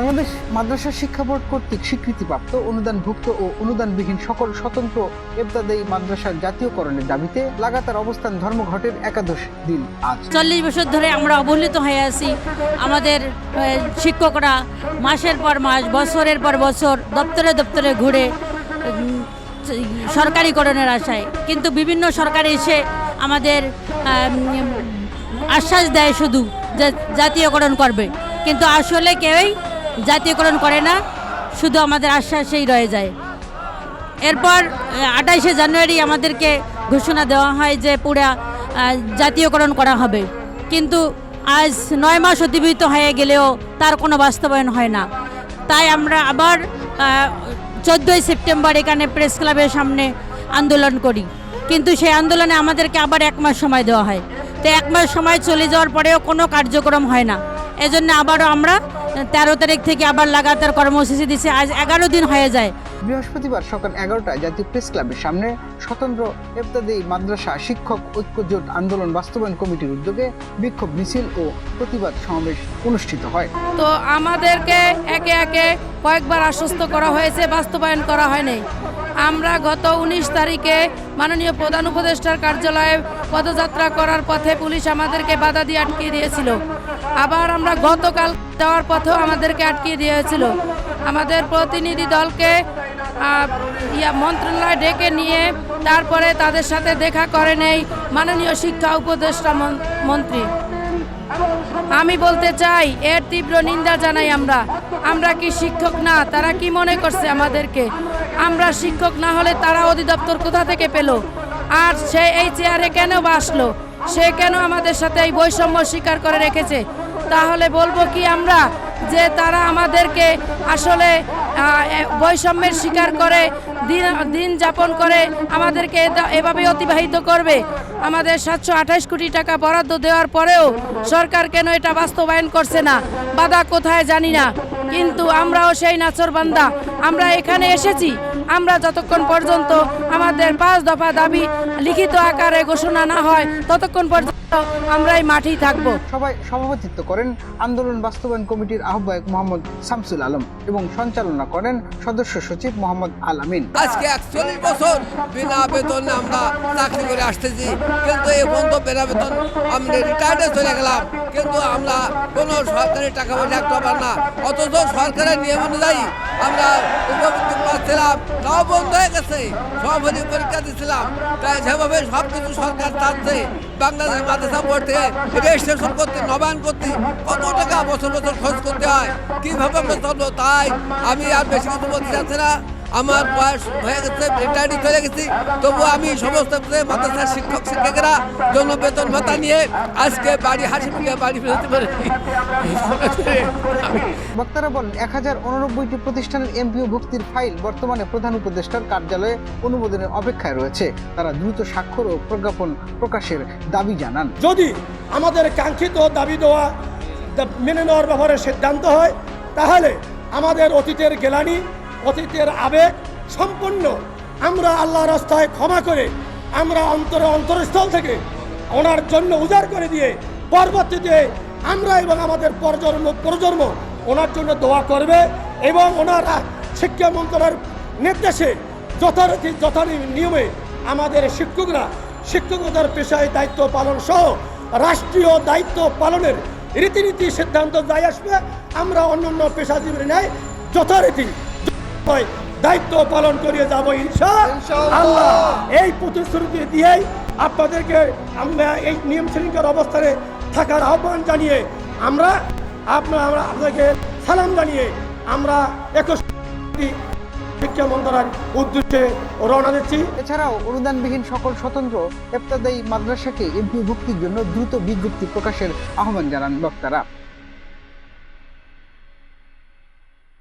বাংলাদেশ মাদ্রাসা শিক্ষা বোর্ড কর্তৃক স্বীকৃতিপ্রাপ্ত অনুদানভুক্ত ও অনুদানবিহীন সকল স্বতন্ত্র এবতাদায়ী মাদ্রাসার জাতীয়করণের দাবিতে লাগাতার অবস্থান ধর্মঘটের একাদশ দিন আজ। চল্লিশ বছর ধরে আমরা অবহেলিত হয়ে আছি। আমাদের শিক্ষকরা মাসের পর মাস, বছরের পর বছর দপ্তরে দপ্তরে ঘুরে সরকারিকরণের আশায়। কিন্তু বিভিন্ন সরকার এসে আমাদের আশ্বাস দেয় শুধু যে জাতীয়করণ করবে। কিন্তু আসলে কেউই জাতীয়করণ করে না, শুধু আমাদের আশ্বাসেই রয়ে যায়। এরপর আঠাইশে জানুয়ারি আমাদেরকে ঘোষণা দেওয়া হয় যে পুরা জাতীয়করণ করা হবে। কিন্তু আজ নয় মাস অতিবাহিত হয়ে গেলেও তার কোনো বাস্তবায়ন হয় না। তাই আমরা আবার চোদ্দোই সেপ্টেম্বর এখানে প্রেস ক্লাবের সামনে আন্দোলন করি। কিন্তু সেই আন্দোলনে আমাদেরকে আবার এক মাস সময় দেওয়া হয়। তো এক মাস সময় চলে যাওয়ার পরেও কোনো কার্যক্রম হয় না। এজন্য আবারও আমরা তেরো তারিখ থেকে আবার লাগাতার কর্মসূচি দিচ্ছি আজ এগারো দিন হয়ে যায়। বৃহস্পতিবার সকাল এগারোটায় জাতীয় প্রেস ক্লাবের সামনে স্বতন্ত্র এবতাদায়ী মাদ্রাসা শিক্ষক ঐক্য জোট আন্দোলন বাস্তবায়ন কমিটির উদ্যোগে বিক্ষোভ মিছিল ও প্রতিবাদ সমাবেশ অনুষ্ঠিত হয়। তো আমাদেরকে একে একে কয়েকবার আশ্বস্ত করা হয়েছে বাস্তবায়ন করা হয়নি। আমরা গত উনিশ তারিখে মাননীয় প্রধান উপদেষ্টার কার্যালয়ে পদযাত্রা করার পথে পুলিশ আমাদেরকে বাধা দিয়ে আটকিয়ে দিয়েছিল। আবার আমরা গতকাল যাওয়ার পথেও আমাদেরকে আটকিয়ে দিয়েছিল। আমাদের প্রতিনিধি দলকে মন্ত্রণালয় ডেকে নিয়ে তারপরে তাদের সাথে দেখা করে নেই মাননীয় শিক্ষা উপদেষ্টা মন- মন্ত্রী। আমি বলতে চাই, এর তীব্র নিন্দা জানাই আমরা। আমরা কি শিক্ষক না? তারা কি মনে করছে আমাদেরকে? আমরা শিক্ষক না হলে তারা অধিদপ্তর কোথা থেকে পেল? আর সে এই চেয়ারে কেন বাসলো? সে কেন আমাদের সাথে এই বৈষম্য স্বীকার করে রেখেছে? তাহলে বলব কি আমরা যে তারা আমাদেরকে আসলে বৈষম্যের স্বীকার করে, দিন দিন যাপন করে আমাদেরকে এভাবে অতিবাহিত করবে। আমাদের সাতশো আঠাশ কোটি টাকা বরাদ্দ দেওয়ার পরেও সরকার কেন এটা বাস্তবায়ন করছে না? বাধা কোথায় জানি না। কিন্তু আমরাও সেই নাচর বান্দা। আমরা এখানে এসেছি। আমরা যতক্ষণ পর্যন্ত আমাদের পাঁচ দফা দাবি লিখিত আকারে ঘোষণা না হয় ততক্ষণ পর্যন্ত আমরা এই মাঠেই থাকব। সবাই সভাপতিত্ব করেন আন্দোলন বাস্তবায়ন কমিটির আহ্বায়ক মোহাম্মদ শামসুল আলম এবং সঞ্চালনা করেন সদস্য সচিব মোহাম্মদ আল আমিন। আজকে একচল্লিশ বছর বিনা বেতনে আমরা চাকরি করে আসতেছি কিন্তু এই পর্যন্ত বিনা বেতন আমরা রিটায়ার্ডে চলে গেলাম কিন্তু আমরা কোনো সরকারি টাকা পয়সা একটা পার না। অথচ সরকারের নিয়ম অনুযায়ী আমরা উপবৃত্তি পাচ্ছিলাম তাও বন্ধ হয়ে গেছে। সভাপতি পরীক্ষা দিচ্ছিলাম তাই সেভাবে সব কিছু সরকার চাচ্ছে বাংলাদেশ মাদ্রাসা পড়তে রেজিস্ট্রেশন করতে, নবায়ন করতে, কত টাকা বছর বছর খরচ করতে হয়, কীভাবে আমরা চলবো তাই আমি আর বেশি কিছু বলতে চাচ্ছি না। আমার বয়স হয়ে গেছে রিটায়ারি চলে গেছি। তবু আমি সমস্ত মাদ্রাসার শিক্ষক শিক্ষিকারা জন্য বেতন ভাতা নিয়ে আজকে বাড়ি হাসি মুখে বাড়ি ফেরতে পারি বক্তারা বলেন এক হাজার উননব্বইটি প্রতিষ্ঠানের এমপিও ভুক্তির ফাইল বর্তমানে প্রধান উপদেষ্টার কার্যালয়ে অনুমোদনের অপেক্ষায় রয়েছে। তারা দ্রুত স্বাক্ষর ও প্রজ্ঞাপন প্রকাশের দাবি জানান। যদি আমাদের কাঙ্ক্ষিত দাবি দেওয়া মেনে নেওয়ার ব্যাপারে সিদ্ধান্ত হয় তাহলে আমাদের অতীতের গেলানি অতীতের আবেগ সম্পূর্ণ। আমরা আল্লাহ রাস্তায় ক্ষমা করে, আমরা অন্তরে অন্তরস্থল থেকে ওনার জন্য উজাড় করে দিয়ে পরবর্তীতে আমরা এবং আমাদের প্রজন্ম প্রজন্ম ওনার জন্য দোয়া করবে এবং ওনার শিক্ষা মন্ত্রণালয়ের নির্দেশে যথারীতি যথারী নিয়মে আমাদের শিক্ষকরা, শিক্ষকতার পেশায় দায়িত্ব পালন সহ রাষ্ট্রীয় দায়িত্ব পালনের রীতিনীতি সিদ্ধান্ত যাই আসবে। আমরা অন্যান্য পেশাজীবীর ন্যায় যথারীতি দায়িত্ব পালন করিয়ে যাব ইনশা আল্লাহ। এই প্রতিশ্রুতি দিয়েই আপনাদেরকে আমরা এই নিয়ম শৃঙ্খলার অবস্থানে থাকার আহ্বান জানিয়ে আমরা আপনার আমরা আপনাদেরকে সালাম জানিয়ে আমরা একুশ শিক্ষা মন্ত্রণালয়ের উদ্দেশ্যে রওনা দিচ্ছি। এছাড়াও অনুদানবিহীন সকল স্বতন্ত্র এবতাদায়ী মাদ্রাসাকে এমপিও ভুক্তির জন্য দ্রুত বিজ্ঞপ্তি প্রকাশের আহ্বান জানান বক্তারা।